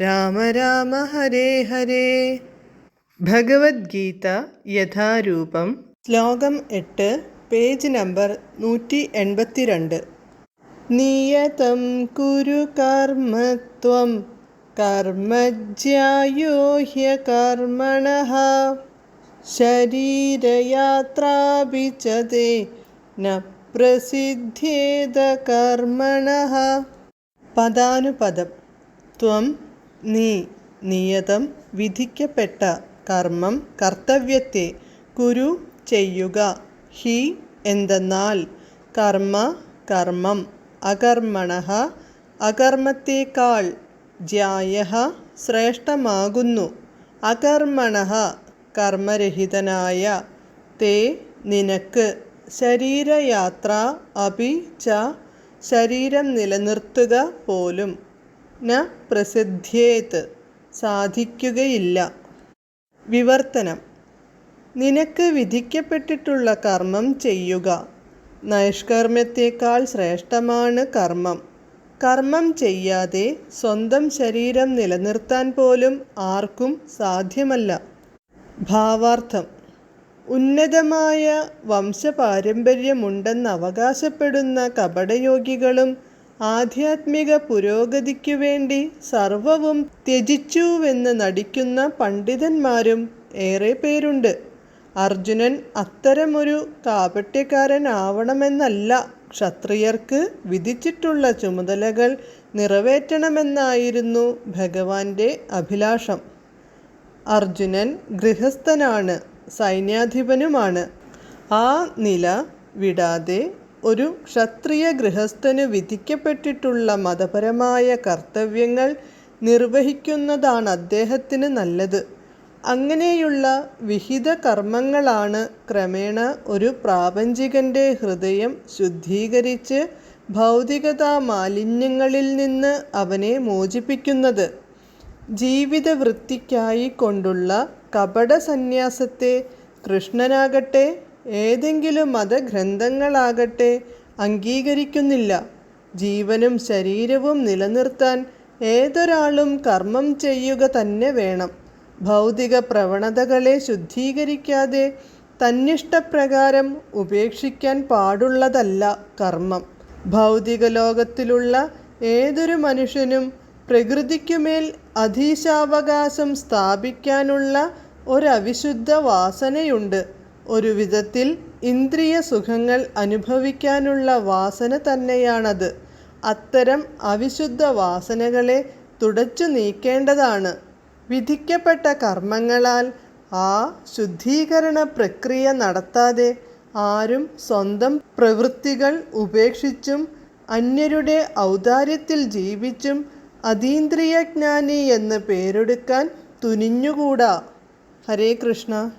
രാമ രാമ ഹരേ ഹരേ. ഭഗവത്ഗീത യഥാരൂപം. ശ്ലോകം എട്ട് page number നൂറ്റി എൺപത്തിരണ്ട് നിയതം കുരു കർമ്മത്വം. കർമ്മജ്യായോ ഹ്യകർമ്മണ ന കർമ്മണ. പദാനുപദം ത്വം നീ നിയതം വിധിക്കപ്പെട്ട കർമ്മം കർത്തവ്യത്തെ കുരു ചെയ്യുക. ഹി എന്തെന്നാൽ കർമ്മ കർമ്മം അകർമ്മണ അകർമ്മത്തേക്കാൾ ജ്യായ ശ്രേഷ്ഠമാകുന്നു. അകർമ്മണ കർമ്മരഹിതനായ തേ നിനക്ക് ശരീരയാത്ര അപി ച ശരീരം നിലനിർത്തുക പോലും. ന പ്രസിദ്ധ്യേത് സാധിക്കുകയില്ല. വിവർത്തനം. നിനക്ക് വിധിക്കപ്പെട്ടിട്ടുള്ള കർമ്മം ചെയ്യുക. നൈഷ്കർമ്മ്യത്തേക്കാൾ ശ്രേഷ്ഠമാണ് കർമ്മം. കർമ്മം ചെയ്യാതെ സ്വന്തം ശരീരം നിലനിർത്താൻ പോലും ആർക്കും സാധ്യമല്ല. ഭാവാർത്ഥം. ഉന്നതമായ വംശപാരമ്പര്യമുണ്ടെന്ന് അവകാശപ്പെടുന്ന കപടയോഗികളും ആധ്യാത്മിക പുരോഗതിക്കു വേണ്ടി സർവവും ത്യജിച്ചുവെന്ന് നടിക്കുന്ന പണ്ഡിതന്മാരും ഏറെ പേരുണ്ട്. അർജുനൻ അത്തരമൊരു കാപട്യക്കാരനാവണമെന്നല്ല ക്ഷത്രിയർക്ക് വിധിച്ചിട്ടുള്ള ചുമതലകൾ നിറവേറ്റണമെന്നായിരുന്നു ഭഗവാന്റെ അഭിലാഷം. അർജുനൻ ഗൃഹസ്ഥനാണ് സൈന്യാധിപനുമാണ്. ആ നില വിടാതെ ഒരു ക്ഷത്രിയ ഗൃഹസ്ഥന് വിധിക്കപ്പെട്ടിട്ടുള്ള മതപരമായ കർത്തവ്യങ്ങൾ നിർവഹിക്കുന്നതാണ് അദ്ദേഹത്തിന് നല്ലത്. അങ്ങനെയുള്ള വിഹിത കർമ്മങ്ങളാണ് ക്രമേണ ഒരു പ്രാപഞ്ചികന്റെ ഹൃദയം ശുദ്ധീകരിച്ച് ഭൗതികതാ മാലിന്യങ്ങളിൽ നിന്ന് അവനെ മോചിപ്പിക്കുന്നത്. ജീവിതവൃത്തിക്കായി കൊണ്ടുള്ള കപട സന്യാസത്തെ കൃഷ്ണനാകട്ടെ ഏതെങ്കിലും മതഗ്രന്ഥങ്ങളാകട്ടെ അംഗീകരിക്കുന്നില്ല. ജീവനും ശരീരവും നിലനിർത്താൻ ഏതൊരാളും കർമ്മം ചെയ്യുക തന്നെ വേണം. ഭൗതിക പ്രവണതകളെ ശുദ്ധീകരിക്കാതെ തന്നിഷ്ടപ്രകാരം ഉപേക്ഷിക്കാൻ പാടുള്ളതല്ല കർമ്മം. ഭൗതിക ലോകത്തിലുള്ള ഏതൊരു മനുഷ്യനും പ്രകൃതിക്കുമേൽ അധീശാവകാശം സ്ഥാപിക്കാനുള്ള ഒരവിശുദ്ധ വാസനയുണ്ട്. ഒരു വിധത്തിൽ ഇന്ദ്രിയ സുഖങ്ങൾ അനുഭവിക്കാനുള്ള വാസന തന്നെയാണത്. അത്തരം അവിശുദ്ധ വാസനകളെ തുടച്ചു നീക്കേണ്ടതാണ്. വിധിക്കപ്പെട്ട കർമ്മങ്ങളാൽ ആ ശുദ്ധീകരണ പ്രക്രിയ നടത്താതെ ആരും സ്വന്തം പ്രവൃത്തികൾ ഉപേക്ഷിച്ചും അന്യരുടെ ഔദാര്യത്തിൽ ജീവിച്ചും അതീന്ദ്രിയജ്ഞാനി എന്ന് പേരെടുക്കാൻ തുനിഞ്ഞുകൂടാ. ഹരേ കൃഷ്ണ.